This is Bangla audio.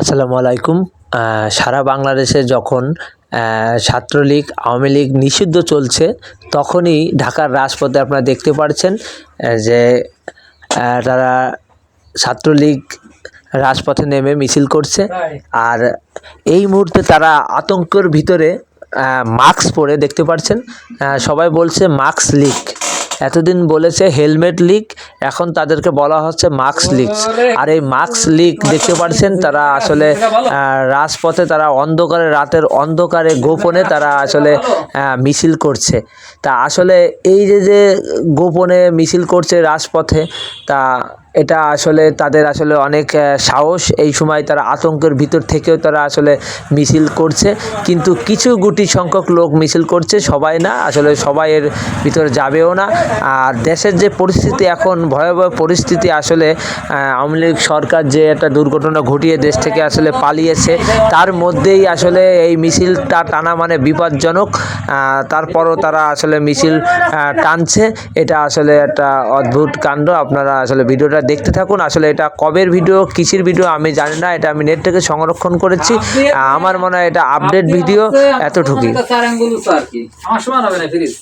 আসসালামু আলাইকুম। সারা বাংলাদেশে যখন ছাত্রলীগ, আওয়ামী লীগ নিষিদ্ধ চলছে, তখনই ঢাকার রাজপথে আপনারা দেখতে পাচ্ছেন যে তারা ছাত্রলীগ রাজপথে নেমে মিছিল করছে। আর এই মুহূর্তে তারা আতঙ্কের ভিতরে মাস্ক পরে দেখতে পাচ্ছেন সবাই বলছে, মাস্ক লিক। এতদিন বলেছে হেলমেট লিক, এখন তাদেরকে বলা হচ্ছে মাস্ক লিক। আর এই মাস্ক লিক দেখতে পাচ্ছেন, তারা আসলে রাজপথে তারা অন্ধকারে, রাতের অন্ধকারে, গোপনে তারা আসলে মিছিল করছে। তা আসলে এই যে যে গোপনে মিছিল করছে রাজপথে, তা এটা আসলে তাদের আসলে অনেক সাহস। এই সময় তারা আতঙ্কের ভিতর থেকেও তারা আসলে মিছিল করছে। কিন্তু কিছু গুটি সংখ্যক লোক মিছিল করছে, সবাই না, আসলে সবাই এর ভিতরে যাবেও না। আর দেশের যে পরিস্থিতি এখন, ভয়াবহ পরিস্থিতি আসলে আওয়ামী লীগ সরকার যে একটা দুর্ঘটনা ঘটিয়ে দেশ থেকে আসলে পালিয়েছে, তার মধ্যেই আসলে এই মিছিলটা টানা মানে বিপজ্জনক। তারপরও তারা আসলে মিছিল টানছে। এটা আসলে একটা অদ্ভুত কাণ্ড। আপনারা আসলে ভিডিওটা দেখতে থাকুন। আসলে এটা কবের ভিডিও কিসের ভিডিও আমি জানি না এটা আমি নেট থেকে সংরক্ষণ করেছি। আমার মনে হয় এটা আপডেট ভিডিও এতটুকুই। চার আঙ্গুল উঁচু আর কি। আমার সমান হবে না ফ্রিজ